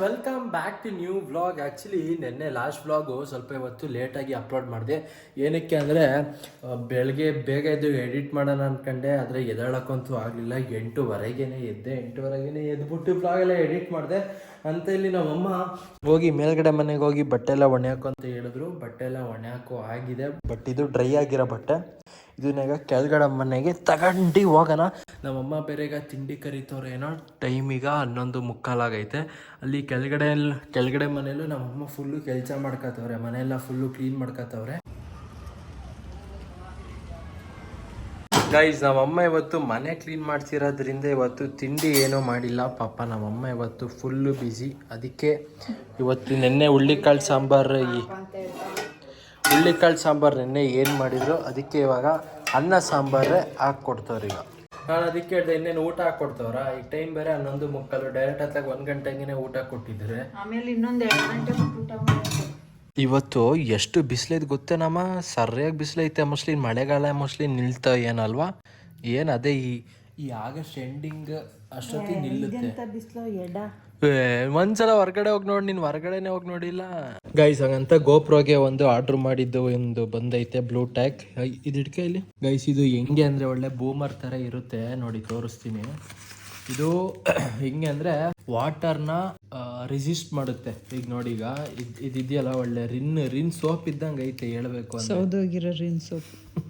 Welcome back to new vlog actually ನಿನ್ನೆ last vlog ಸ್ವಲ್ಪ ಇವತ್ತು ಲೇಟಾಗಿ ಅಪ್ಲೋಡ್ ಮಾಡಿದೆ. ಏನಕ್ಕೆ ಅಂದರೆ ಬೆಳಗ್ಗೆ ಬೇಗ ಎದ್ದು ಎಡಿಟ್ ಮಾಡೋಣ ಅಂದ್ಕೊಂಡೆ ಆದರೆ ಎದ್ದೇಳಕ್ಕಂತೂ ಆಗಲಿಲ್ಲ. ಎಂಟುವರೆಗೇನೆ ಎದ್ದೆ. ಎಂಟುವರೆಗೇನೆ ಎದ್ಬಿಟ್ಟು ವ್ಲಾಗ್ ಎಲ್ಲ ಎಡಿಟ್ ಮಾಡಿದೆ. ಅಂತ ಇಲ್ಲಿ ನಮ್ಮಮ್ಮ ಹೋಗಿ ಮೇಲ್ಗಡೆ ಮನೆಗೆ ಹೋಗಿ ಬಟ್ಟೆ ಎಲ್ಲ ಒಣ್ಯಾಕು ಅಂತ ಹೇಳಿದ್ರು. ಬಟ್ಟೆ ಎಲ್ಲ ಒಣ್ಯಾಕು ಆಗಿದೆ. ಬಟ್ ಇದು ಡ್ರೈ ಆಗಿರೋ ಬಟ್ಟೆ. ಇದನ್ನೆಗ ಕೆಳಗಡೆ ಮನೆಗೆ ತಗೊಂಡು ಹೋಗೋಣ. ನಮ್ಮಮ್ಮ ಬೇರೆಗ ತಿಂಡಿ ಕರಿತವ್ರೆ, ಏನೋ ಟೈಮಿಗ ಹನ್ನೊಂದು ಮುಕ್ಕಾಲಾಗೈತೆ ಅಲ್ಲಿ ಕೆಳಗಡೆ ಕೆಳಗಡೆ ಮನೆಯಲ್ಲೂ ನಮ್ಮಮ್ಮ ಫುಲ್ಲು ಕೆಲಸ ಮಾಡ್ಕೊತವ್ರೆ ಮನೆಯೆಲ್ಲ ಫುಲ್ಲು ಕ್ಲೀನ್ ಮಾಡ್ಕೊತವ್ರೆ ಗೈಸ್ ನಮ್ಮಮ್ಮ ಇವತ್ತು ಮನೆ ಕ್ಲೀನ್ ಮಾಡ್ತಿರೋದ್ರಿಂದ ಇವತ್ತು ತಿಂಡಿ ಏನೂ ಮಾಡಿಲ್ಲ. ಪಾಪ ನಮ್ಮಮ್ಮ ಇವತ್ತು ಫುಲ್ಲು ಬ್ಯುಸಿ ಅದಕ್ಕೆ ಇವತ್ತು ನಿನ್ನೆ ಹುಳ್ಳಿಕಾಳು ಸಾಂಬಾರು ಈ ಹುಳ್ಳಿಕಾಳು ಸಾಂಬಾರು ನಿನ್ನೆ ಏನು ಮಾಡಿದ್ರು? ಅದಕ್ಕೆ ಇವಾಗ ಅನ್ನ ಸಾಂಬಾರೇ ಹಾಕ್ಕೊಡ್ತವ್ರು ಈಗ. ನಾನು ಅದಕ್ಕೆ ಹೇಳಿದೆ ಇನ್ನೇನು ಊಟ ಹಾಕ್ಕೊಡ್ತವ್ರ ಈ ಟೈಮ್ ಬೇರೆ ಹನ್ನೊಂದು ಮುಕ್ಕಾಲು ಡೈರೆಕ್ಟ್ ಹತ್ತಾಗ ಒಂದು ಗಂಟೆಗೆ ಊಟ ಕೊಟ್ಟಿದ್ದಾರೆ ಆಮೇಲೆ ಇನ್ನೊಂದು ಎರಡು ಗಂಟೆ ಊಟ ಇವತ್ತು ಎಷ್ಟು ಬಿಸಿಲೈತೆ ಗೊತ್ತೇನಮ್ಮ ಸರಿಯಾಗಿ ಬಿಸಿಲೈತೆ ಮೋಸ್ಟ್ಲಿ ಮಳೆಗಾಲ ಮೋಸ್ಟ್ಲಿ ನಿಲ್ತಾ ಏನಲ್ವಾ ಏನು ಅದೇ ಈ ಈ ಆಗಸ್ಟ್ ಎಂಡಿಂಗ್ ಅಷ್ಟೊತ್ತಿಗೆ ನಿಲ್ಲುತ್ತೆ. ಒಂದ್ಸಲ ಹೊರಗಡೆ ಹೋಗಿ ನೋಡಿ, ನೀನ್ ಹೊರಗಡೆನೆ ಹೋಗಿ ನೋಡಿಲ್ಲ. ಗೈಸ್ ಹಂಗಂತ ಗೋಪ್ರೋಗೆ ಒಂದು ಆರ್ಡರ್ ಮಾಡಿದ್ದು ಒಂದು ಬಂದೈತೆ ಬ್ಲೂ ಟ್ಯಾಕ್ ಇದು ಇಟ್ಕೆ ಇಲ್ಲಿ. ಗೈಸ್ ಇದು ಹೆಂಗೆ ಅಂದ್ರೆ ಒಳ್ಳೆ ಬೂಮರ್ ತರ ಇರುತ್ತೆ. ನೋಡಿ, ತೋರಿಸ್ತೀನಿ. ಇದು ಹೆಂಗೆ ಅಂದ್ರೆ ವಾಟರ್ನ ರೆಸಿಸ್ಟ್ ಮಾಡುತ್ತೆ. ಈಗ ನೋಡಿ, ಈಗ ಇದ್, ಇದಿದೆಯಲ್ಲ ಒಳ್ಳೆ ರಿನ್ ರಿನ್ ಸೋಪ್ ಇದ್ದಂಗೆ ಐತೆ ಸೋಪ್ ರಿನ್ ಸೊಪ್ಪು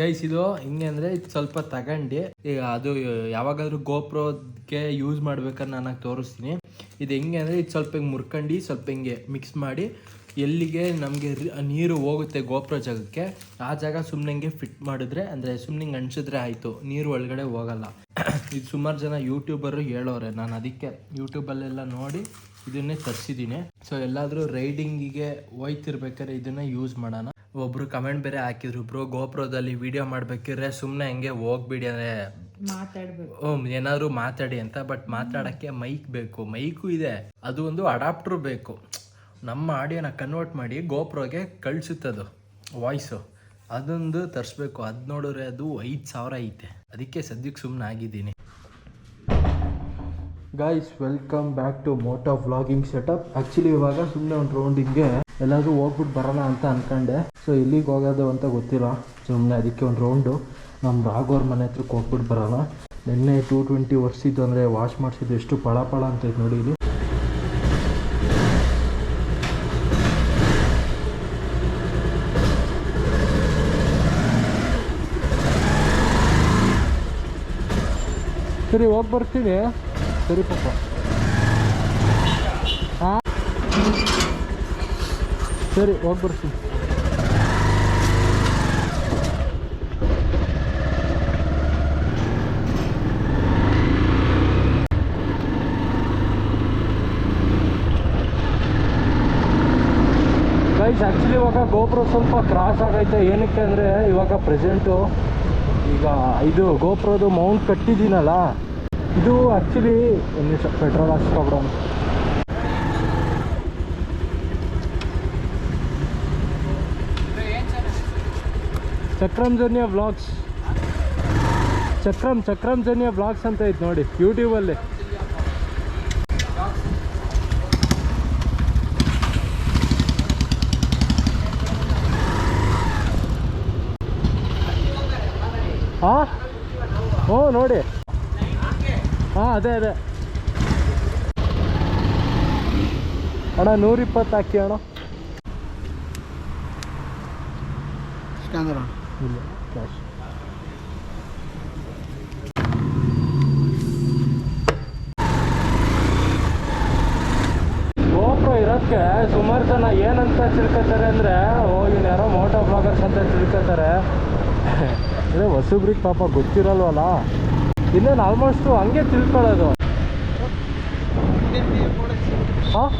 ಗೈಸ್ ಇದು ಹಿಂಗೆ ಅಂದ್ರೆ ಇದು ಸ್ವಲ್ಪ ತಗೊಂಡು. ಈಗ ಅದು ಯಾವಾಗಾದ್ರೂ ಗೋಪ್ರೋಕ್ಕೆ ಯೂಸ್ ಮಾಡ್ಬೇಕಾದ್ರೆ ನಾನು ತೋರಿಸ್ತೀನಿ. ಇದು ಹೆಂಗೆ ಅಂದರೆ ಇದು ಸ್ವಲ್ಪ ಹಿಂಗೆ ಮುರ್ಕಂಡು, ಸ್ವಲ್ಪ ಹಿಂಗೆ ಮಿಕ್ಸ್ ಮಾಡಿ ಎಲ್ಲಿಗೆ ನಮಗೆ ನೀರು ಹೋಗುತ್ತೆ ಗೋಪ್ರೋ ಜಾಗಕ್ಕೆ, ಆ ಜಾಗ ಸುಮ್ಮನೆ ಹಿಂಗೆ ಫಿಟ್ ಮಾಡಿದ್ರೆ, ಅಂದರೆ ಸುಮ್ಮನೆ ಹಿಂಗೆ ಅನ್ಸಿದ್ರೆ ಆಯಿತು. ನೀರು ಒಳಗಡೆ ಹೋಗಲ್ಲ. ಇದು ಸುಮಾರು ಜನ ಯೂಟ್ಯೂಬರು ಹೇಳೋರೆ. ನಾನು ಅದಕ್ಕೆ ಯೂಟ್ಯೂಬಲ್ಲೆಲ್ಲ ನೋಡಿ ಇದನ್ನೇ ತರಿಸಿದ್ದೀನಿ ಸೊ ಎಲ್ಲಾದರೂ ರೈಡಿಂಗಿಗೆ ಹೋಯ್ತಿರ್ಬೇಕಾದ್ರೆ ಇದನ್ನ ಯೂಸ್ ಮಾಡೋಣ. ಒಬ್ರು ಕಮೆಂಟ್ ಬೇರೆ ಹಾಕಿದ್ರು ಬ್ರೋ ಗೋಪ್ರೋದಲ್ಲಿ ವಿಡಿಯೋ ಮಾಡ್ಬೇಕಿದ್ರೆ ಸುಮ್ಮನೆ ಹಂಗೆ ಹೋಗ್ಬಿಡಿ ಅಂದರೆ ಮಾತಾಡ್ಬೇಕು. ಓ ಏನಾದ್ರು ಮಾತಾಡಿ ಅಂತ ಬಟ್ ಮಾತಾಡೋಕ್ಕೆ ಮೈಕ್ ಬೇಕು. ಮೈಕು ಇದೆ. ಅದು ಒಂದು ಅಡಾಪ್ಟ್ರು ಬೇಕು. ನಮ್ಮ ಆಡಿಯೋನ ಕನ್ವರ್ಟ್ ಮಾಡಿ ಗೋಪ್ರೋಗೆ ಕಳಿಸುತ್ತದು ವಾಯ್ಸು ಅದೊಂದು ತರಿಸ್ಬೇಕು. ಅದು ನೋಡಿದ್ರೆ ಅದು ಐದು ಸಾವಿರ ಐತೆ. ಅದಕ್ಕೆ ಸದ್ಯಕ್ಕೆ ಸುಮ್ಮನೆ ಆಗಿದ್ದೀನಿ. Guys welcome back to moto vlogging setup actually ಇವಾಗ ಸುಮ್ಮನೆ ಒಂದು ರೌಂಡಿಂಗೆ ಎಲ್ಲಾದರೂ ಹೋಗ್ಬಿಟ್ಟು ಬರೋಣ ಅಂತ ಅನ್ಕೊಂಡೆ. ಸೊ ಇಲ್ಲಿಗೆ ಹೋಗೋದು ಅಂತ ಗೊತ್ತಿಲ್ಲ. ಸುಮ್ಮನೆ ಅದಕ್ಕೆ ಒಂದು ರೌಂಡು ನಮ್ಮ ರಾಘವ್ರ ಮನೆ ಹತ್ರಕ್ಕೆ ಹೋಗ್ಬಿಟ್ಟು ಬರೋಲ್ಲ. ನಿನ್ನೆ ಟೂ ಟ್ವೆಂಟಿ ವರ್ಷಿದ್ದು ಅಂದರೆ ವಾಶ್ ಮಾಡಿಸಿದ್ದು ಎಷ್ಟು ಪಳ ಪಳ ಅಂತ ಐತೆ ನೋಡಿ ಇಲ್ಲಿ. ಸರಿ, ಹೋಗಿ ಬರ್ತೀನಿ. ಸರಿ ಪಾಪ ಹಾಂ? ಸರಿ, ಹೋಗಿ ಬರ್ತೀನಿ. ಆ್ಯಕ್ಚುಲಿ ಇವಾಗ ಗೋಪ್ರೋ ಸ್ವಲ್ಪ ಕ್ರಾಸ್ ಆಗೈತೆ. ಏನಕ್ಕೆ ಅಂದರೆ ಇವಾಗ ಪ್ರೆಸೆಂಟು ಈಗ ಇದು ಗೋಪ್ರೋದು ಮೌಂಟ್ ಕಟ್ಟಿದ್ದೀನಲ್ಲ, ಇದು ಆ್ಯಕ್ಚುಲಿ ಒಂದು ಪೆಟ್ರೋಲ್ ಹಾಕ್ಸ್ಕೊಬಿಡೋಣ ಚಕ್ರಮ್ ಜರ್ನಿಯ ವ್ಲಾಗ್ಸ್ ಚಕ್ರಮ್ ಚಕ್ರಮ್ ಜರ್ನಿಯ ವ್ಲಾಗ್ಸ್ ಅಂತ ಐತೆ ನೋಡಿ ಯೂಟ್ಯೂಬಲ್ಲಿ ಹಾಂ? ಹ್ಞೂ ನೋಡಿ. ಹಾಂ ಅದೇ ಅದೇ. ಅಣ್ಣ ನೂರಿಪ್ಪತ್ತು ಹಾಕಿ ಅಣ್ಣ. ಇಲ್ಲ ಕ್ಯಾಶ್ ಗೋಪ್ರೋ ಇರೋದಕ್ಕೆ ಸುಮಾರು ಜನ ಏನಂತ ತಿಳ್ಕೊತಾರೆ ಅಂದರೆ ಓ ಇವ್ನು ಯಾರೋ ಮೋಟೋ ಬ್ಲಾಗರ್ಸ್ ಅಂತ ತಿಳ್ಕೊತಾರೆ. ಅದೇ ಹೊಸಬ್ರಿಗೆ ಪಾಪ ಗೊತ್ತಿರಲ್ವಲ್ಲ? ಇನ್ನೇನು ಆಲ್ಮೋಸ್ಟು ಹಂಗೆ ತಿಳ್ಕೊಳ್ಳೋದು. ಹಾಂ?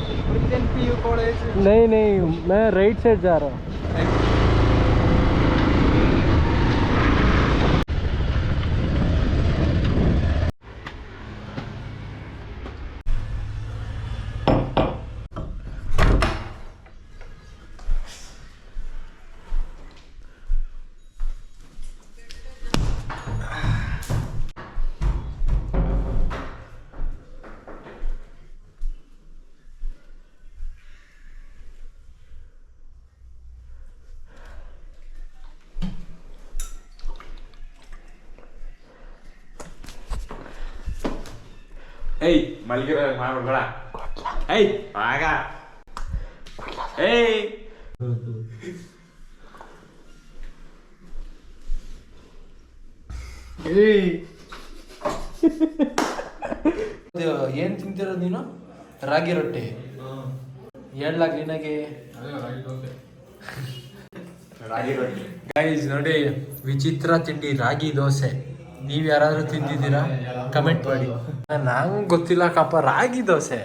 ನೈ ನೈ ಮೇ ರೈಟ್ ಸೈಡ್ ಜಾರು. ಏಯ್ ಮಲ್ಗಿರೋ ಮಾಡ್ಬೇಡ ಏಯ್ ಆಗ. ಏಯ್. ಏನ್ ತಿಂತಿರೋದು ನೀನು? ರಾಗಿ ರೊಟ್ಟಿ. ಹೇಳ್ಲಾ ಕ್ಲೀನಾಗಿ. ರಾಗಿ ರೊಟ್ಟಿ. ಗೈಸ್ ನೋಡಿ ವಿಚಿತ್ರ ತಿಂಡಿ ರಾಗಿ ದೋಸೆ. ನೀವ್ ಯಾರಾದ್ರೂ ತಿಂದಿದ್ದೀರಾ? ಕಮೆಂಟ್ ಮಾಡಿ. ನಂಗೆ ಗೊತ್ತಿಲ್ಲ ಕಪ್ಪ, ರಾಗಿ ದೋಸೆ.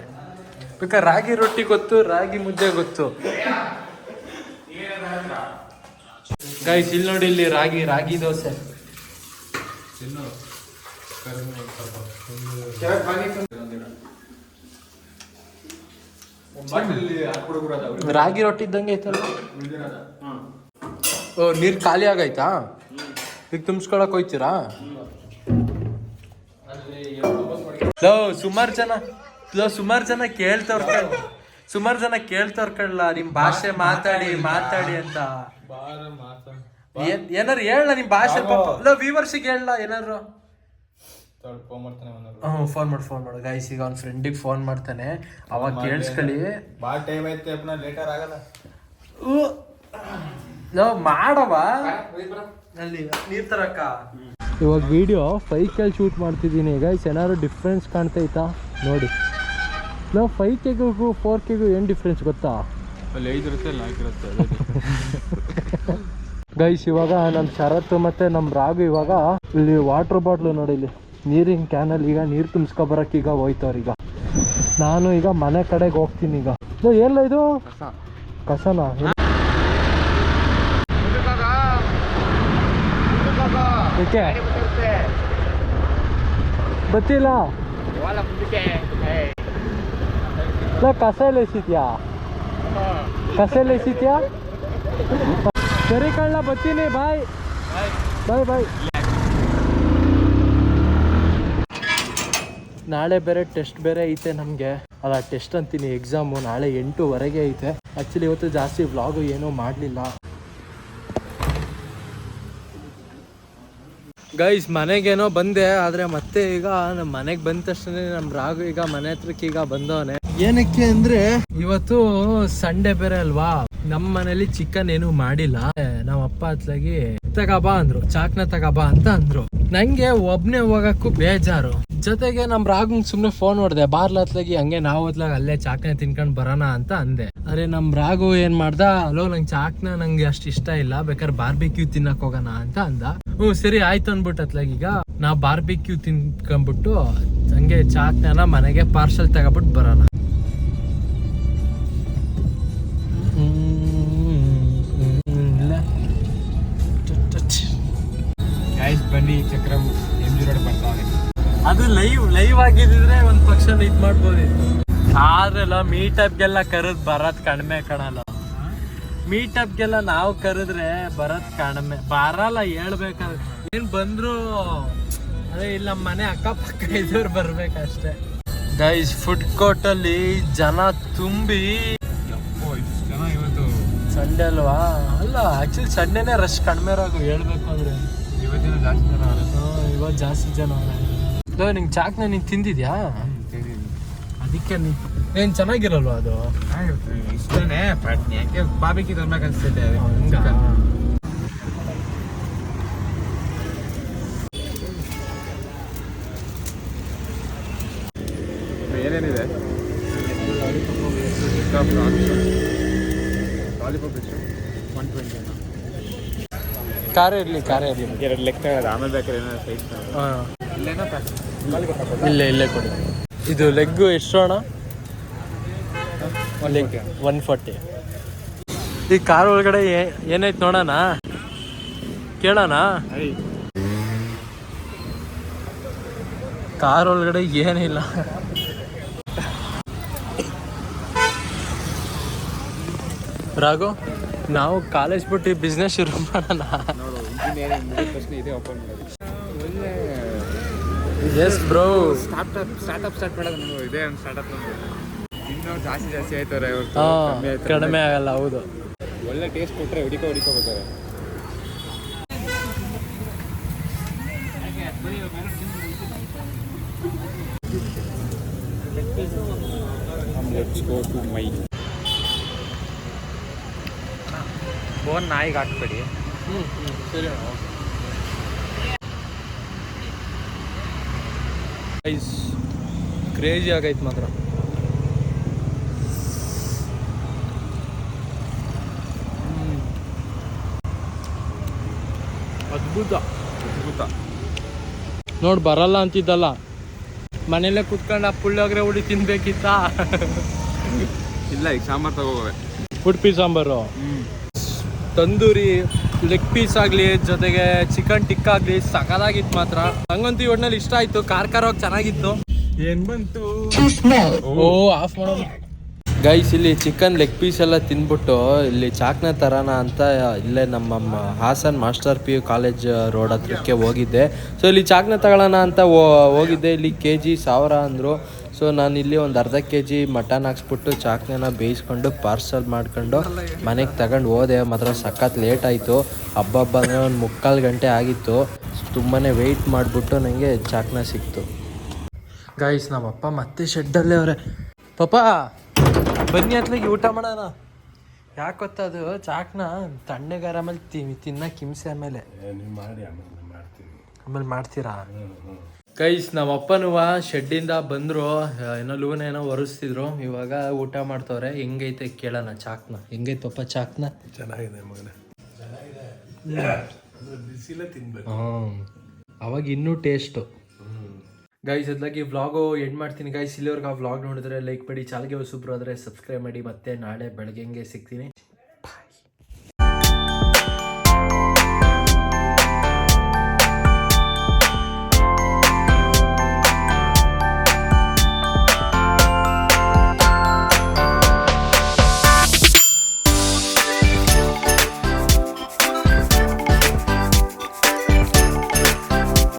ಬೇಕಾದ್ರೆ ರಾಗಿ ರೊಟ್ಟಿ ಗೊತ್ತು, ರಾಗಿ ಮುದ್ದೆ ಗೊತ್ತು. ಗೈಸ್ ಇಲ್ಲಿ ನೋಡಿ, ಇಲ್ಲಿ ರಾಗಿ ರಾಗಿ ದೋಸೆ. ರಾಗಿ ರೊಟ್ಟಿ ಇದ್ದಂಗೆ ಐತಲ್ಲ? ಓ, ನೀರ್ ಖಾಲಿ ಆಗೈತಾ ಈಗ ತುಂಬಿಸ್ಕೊಳಕ್ ಹೋಯ್ತೀರಾ? ಲೋ ಸುಮಾರು ಜನ ಲೋ ಸುಮಾರು ಜನ ಕೇಳ್ತವ್ರ ಸುಮಾರು ಜನ ಕೇಳ್ತವ್ರ ಕಣ್ಲ ನಿಮ್ ಭಾಷೆ ಮಾತಾಡಿ ಮಾತಾಡಿ ಅಂತ. ಏನ್- ಏನಾರು ಹೇಳ ನಿಮ್ ಭಾಷೆ ಲೋ ವಿವರ್ಸಿಗೆ ಹೇಳ ಏನಾರು ಹ್ಞೂ ಫೋನ್ ಮಾಡು ಫೋನ್ ಮಾಡು. ಗೈಸ್ ಈಗ ಅವ್ನ ಫ್ರೆಂಡಿಗೆ ಫೋನ್ ಮಾಡ್ತಾನೆ. ಅವಾಗ ಕೇಳಿಸ್ಕೊಳ್ಳಿ. ಭಾಳ ಟೈಮ್ ಐತೆ ಅಪ್ಪ ಲೇಟರ್ ಆಗಲ್ಲ. ನಾವು ಮಾಡವ. ನೀರ್ ಇವಾಗ ವಿಡಿಯೋ ಫೈಕಲ್ಲಿ ಶೂಟ್ ಮಾಡ್ತಿದ್ದೀನಿ. ಈಗ ಏನಾದ್ರು ಡಿಫ್ರೆನ್ಸ್ ಕಾಣ್ತೈತಾ? ನೋಡಿ. ನಾವು ಫೈವ್ ಕೆಗೂ ಫೋರ್ ಕೆಗೂ ಏನು ಡಿಫ್ರೆನ್ಸ್ ಗೊತ್ತಾ? ಅಲ್ಲಿ ಐದು ಇರುತ್ತೆ ನಾಲ್ಕು ಇರುತ್ತೆ ಗೈಸ್ ಇವಾಗ ನಮ್ಮ ಶರತ್ ಮತ್ತೆ ನಮ್ಮ ರಾಗು ಇವಾಗ ಇಲ್ಲಿ ವಾಟರ್ ಬಾಟ್ಲು ನೋಡಿ ಇಲ್ಲಿ. ನೀರಿನ ಕ್ಯಾನಲ್ಲಿ ಈಗ ನೀರು ತುಂಬಿಸ್ಕೊಬರಕ್ಕೆ ಈಗ ಹೋಯ್ತವ್ರೀಗ ನಾನು ಈಗ ಮನೆ ಕಡೆಗೆ ಹೋಗ್ತೀನಿ ಈಗ. ಇದು ಏನಿಲ್ಲ ಇದು? ಕಸನಾ? ಏಕೆ ಬತ್ತಿಲ್ಲ ಇಲ್ಲ ಕಸ ಎಲ್ಲ ಎಸಿದ್ಯಾ ಕಸ ಎಲ್ಲ ಎಸಿದ್ಯಾ ಸರಿ ಕಳ್ಳ ಬರ್ತೀನಿ ಬಾಯ್ ಬಾಯ್ ಬಾಯ್ ನಾಳೆ ಬೇರೆ ಟೆಸ್ಟ್ ಬೇರೆ ಐತೆ ನಮಗೆ. ಅಲ್ಲ ಟೆಸ್ಟ್ ಅಂತೀನಿ ಎಕ್ಸಾಮು ನಾಳೆ ಎಂಟೂವರೆಗೆ ಐತೆ. ಆ್ಯಕ್ಚುಲಿ ಇವತ್ತು ಜಾಸ್ತಿ ವ್ಲಾಗು ಏನೂ ಮಾಡಲಿಲ್ಲ. ಗೈಸ್ ಮನೆಗೇನೋ ಬಂದೆ, ಆದ್ರೆ ಮತ್ತೆ ಈಗ ನಮ್ ಮನೆಗೆ ಬಂದ ತಕ್ಷಣ ನಮ್ಮ ರಾಗು ಈಗ ಮನೆ ಹತ್ರಕ್ಕೆ ಈಗ ಬಂದವನೆ. ಏನಕ್ಕೆ ಅಂದ್ರೆ ಇವತ್ತು ಸಂಡೇ ಬೇರೆ ಅಲ್ವಾ? ನಮ್ಮ ಮನೇಲಿ ಚಿಕನ್ ಏನು ಮಾಡಿಲ್ಲ. ನಮ್ಮ ಅಪ್ಪ ಹತ್ಲಾಗಿ ತಗಬಾ ಅಂದ್ರು, ಚಾಕ್ನ ತಗಬಾ ಅಂತ ಅಂದ್ರು. ನಂಗೆ ಒಬ್ನೇ ಹೋಗಕ್ಕೂ ಬೇಜಾರು. ಜೊತೆಗೆ ನಮ್ ರಾಗ್ ಸುಮ್ನೆ ಫೋನ್ ಹೊಡ್ದೆ, ಬಾರ್ಲ ಹತ್ಲಾಗಿ, ಹಂಗೆ ನಾವ್ ಹೋದ್ಲಾಗ ಅಲ್ಲೇ ಚಾಕ್ನ ತಿನ್ಕೊಂಡ್ ಬರೋಣ ಅಂತ ಅಂದೆ. ಅರೆ, ನಮ್ ರಾಗು ಏನ್ ಮಾಡ್ದ? ಅಲೋ, ನಂಗೆ ಚಾಕ್ನ ನಂಗೆ ಅಷ್ಟು ಇಷ್ಟ ಇಲ್ಲ, ಬೇಕಾದ್ರೆ ಬಾರ್ಬಿಕ್ಯೂ ತಿನ್ನಕ್ ಹೋಗೋಣ ಅಂತ ಅಂದ. ಹ್ಞೂ, ಸರಿ, ಆಯ್ತು ಅನ್ಬಿಟ್ಟು ಅತ್ಲಾಗ ಈಗ. ನಾ ಬಾರ್ಬಿಕ್ಯೂ ತಿನ್ಕೊಂಡ್ಬಿಟ್ಟು, ಹಂಗೆ ಚಾಕ್ನ ಮನೆಗೆ ಪಾರ್ಸಲ್ ತಗೊಬಿಟ್ಟು ಬರೋಣ. ಮೀಟಪ್ಗೆಲ್ಲ ಕರೆದ್ ಬರತ್ ಕಡಿಮೆ ಕಣಲ್ಲ. ಮೀಟಪ್ಗೆಲ್ಲ ನಾವು ಕರೆದ್ರೆ ಬರತ್ ಕಡಿಮೆ ಬರಲ್ಲ ಹೇಳ್ಬೇಕಾದ್ರೆ ಏನ್ ಬಂದ್ರು ಅದೇ ಇಲ್ಲ ಮನೆ ಅಕ್ಕಪಕ್ಕ ಇದ್ದವ್ರು ಬರ್ಬೇಕಷ್ಟೇ. ಗೈಸ್ ಫುಡ್ ಕೋರ್ಟ್ ಅಲ್ಲಿ ಜನ ತುಂಬಿ. ಸಂಡೆ ಅಲ್ವಾ? ಅಲ್ಲ ಆಕ್ಚುಲಿ ಸಂಡೇನೆ ರಶ್ ಕಡಿಮೆ ಇರೋದು ಹೇಳ್ಬೇಕು ಅಂದ್ರೆ. ಇವತ್ತಿನ ಜಾಸ್ತಿ ಜನ ಇವತ್ತು ಜಾಸ್ತಿ ಜನ ನಿಂಗೆ ಚಾಕ್ನ ನೀನು ತಿಂದಿದ್ಯಾ? ಅದಕ್ಕೆ ನೀ ಏನ್ ಚೆನ್ನಾಗಿರಲ್ವಾ ಅದು. ಇಷ್ಟನೇ ಪಟ್ನಿ. ಯಾಕೆ ಬಾಬಿಕಿ ತರ್ಬೇಕು ಅನ್ಸುತ್ತೆ? ಏನೇನಿದೆ? ಖಾರ ಇರ್ಲಿ ಇರ್ಲಿ. ಎರಡು ಲೆಕ್ಕ ಆಮೇಲೆ ಬೇಕಾದ್ರೆ ಏನಾದ್ರು ಇಲ್ಲೇನೋ ಇಲ್ಲೇ ಇಲ್ಲೇ ಕೊಡಿ. ಇದು ಲೆಗ್ ಎಷ್ಟು ಅಣ್ಣ ಒನ್ ಫಾರ್ಟಿ ಈ ಕಾರ್ ಒಳಗಡೆ ಏನಾಯ್ತು ಏನೈತೆ ನೋಡೋಣ? ಕೇಳೋಣ? ಕಾರ್ ಒಳಗಡೆ ಏನಿಲ್ಲ ರಾಘು ನಾವು ಕಾಲೇಜ್ ಬಿಟ್ಟು ಬಿಸ್ನೆಸ್ ಶುರು ಮಾಡೋಣ. ನೋಡು ಇಂಜಿನಿಯರಿಂಗ್ ಮುಗಿದ ತಕ್ಷಣ ಓಪನ್ ಮಾಡೋದು ಒಳ್ಳೆ yes bro startup startup start ಮಾಡೋದು ಇದೇ ಒಂದು ಸ್ಟಾರ್ಟ್ಅಪ್ ಜಾಸ್ತಿ ಜಾಸ್ತಿ ಆಯ್ತಾರೆ. ಕಡಿಮೆ ಆಗಲ್ಲ ಹೌದು. ಒಳ್ಳೆ ಟೇಸ್ಟ್ ಕೊಟ್ಟರೆ ಹುಡಿಕೋ ಹುಡಿಕೋಬೇಕಾರೆ ಫೋನ್ ನಾಯಿಗೆ ಹಾಕ್ಬೇಡಿ. ಹ್ಞೂ ಹ್ಞೂ ಸರಿ ಗೈಸ್ ಕ್ರೇಜಿ ಆಗೈತೆ ಮಾತ್ರ. ಅದ್ಭುತ. ಅದ್ಭುತ. ನೋಡ್ ಬರಲ್ಲ ಅಂತಿದ್ದಲ್ಲ. ಮನೇಲೆ ಕುತ್ಕೊಂಡು ಆ ಪುಳಿಯೋಗರೆ ಉಡಿ ತಿನ್ಬೇಕಿತ್ತ? ಇಲ್ಲ ಈಗ ಸಾಂಬಾರು ತಗೋವೆ ಉಡುಪಿ ಸಾಂಬಾರು? ತಂದೂರಿ ಲೆಗ್ ಪೀಸ್ ಆಗಲಿ ಜೊತೆಗೆ ಚಿಕನ್ ಟಿಕ್ ಆಗಲಿ ಸಕಲಾಗಿತ್ತು ಮಾತ್ರ. ಹಂಗಂತೂ ಈ ಒಟ್ನಲ್ಲಿ ಇಷ್ಟ ಆಯ್ತು. ಖಾರ ಹೋಗಿ ಚೆನ್ನಾಗಿತ್ತು. ಏನು ಬಂತು? ಓ ಆಫ್ ಮಾಡೋದು. ಗೈಸ್ ಇಲ್ಲಿ ಚಿಕನ್ ಲೆಗ್ ಪೀಸ್ ಎಲ್ಲ ತಿಂದ್ಬಿಟ್ಟು ಇಲ್ಲಿ ಚಾಕ್ನ ತರಾನ ಅಂತ ಇಲ್ಲೇ ನಮ್ಮ Hassan master P U college road ಹತ್ರಕ್ಕೆ ಹೋಗಿದ್ದೆ. ಸೊ ಇಲ್ಲಿ ಚಾಕ್ನ ತಗೊಳ್ಳೋಣ ಅಂತ ಹೋಗಿದ್ದೆ. ಇಲ್ಲಿ ಕೆ ಜಿ ಸಾವಿರ ಅಂದರು. ಸೊ ನಾನು ಇಲ್ಲಿ ಒಂದು ಅರ್ಧ ಕೆ ಜಿ ಮಟನ್ ಹಾಕ್ಸ್ಬಿಟ್ಟು ಚಾಕ್ನ ಬೇಯಿಸ್ಕೊಂಡು ಪಾರ್ಸಲ್ ಮಾಡ್ಕೊಂಡು ಮನೆಗೆ ತಗೊಂಡು ಹೋದೆ. ಮಾತ್ರ ಸಖತ್ ಲೇಟ್ ಆಯಿತು. ಹಬ್ಬ ಅಂದರೆ ಒಂದು ಮುಕ್ಕಾಲು ಗಂಟೆ ಆಗಿತ್ತು. ತುಂಬಾ ವೆಯ್ಟ್ ಮಾಡಿಬಿಟ್ಟು ನನಗೆ ಚಾಕ್ನ ಸಿಕ್ತು. ಗಾಯ್ಸ್ ನಮ್ಮಪ್ಪ ಮತ್ತೆ ಶೆಡ್ಡಲ್ಲೇ ಅವರೇ. ಪಾಪ ಬನ್ನಿ ಅತ್ಲಿಗೆ ಊಟ ಮಾಡೋಣ. ಯಾಕೆ ಅದು? ಚಾಕ್ನ ತಣ್ಣಗಾರ ಆಮೇಲೆ ತಿ ತಿನ್ನಕ್ಕೆ ಹಿಂಸೆ ಆಮೇಲೆ. ಆಮೇಲೆ ಮಾಡ್ತೀರಾ? ಗೈಸ್ ನಮ್ಮಪ್ಪನೂ ಶೆಡ್ಡಿಂದ ಬಂದರು. ಏನೋ ಲೂನ ಏನೋ ಒರೆಸ್ತಿದ್ರು. ಇವಾಗ ಊಟ ಮಾಡ್ತವ್ರೆ. ಹೆಂಗೈತೆ ಕೇಳೋಣ ಚಾಕ್ನ. ಹೆಂಗೈತಪ್ಪ ಚಾಕ್ನ? ಚೆನ್ನಾಗಿದೆ ಮಗನೇ. ಬಿಸಿಲೇ ತಿನ್ಬೇಕು. ಹ್ಞೂ ಅವಾಗ ಇನ್ನೂ ಟೇಸ್ಟು. ಗೈಸ್ ಅದ್ಲಾಗಿ ವ್ಲಾಗು ಎಂಡ್ ಮಾಡ್ತೀನಿ. ಗೈಸ್ ಇಲ್ಲಿವರೆಗೆ ಆ ವ್ಲಾಗ್ ನೋಡಿದ್ರೆ ಲೈಕ್ ಮಾಡಿ, ಚಾಲಿಗೆ ಹೊಸಬ್ರು ಆದರೆ ಸಬ್ಸ್ಕ್ರೈಬ್ ಮಾಡಿ. ಮತ್ತೆ ನಾಳೆ ಬೆಳಗ್ಗೆಂಗೆ ಸಿಗ್ತೀನಿ.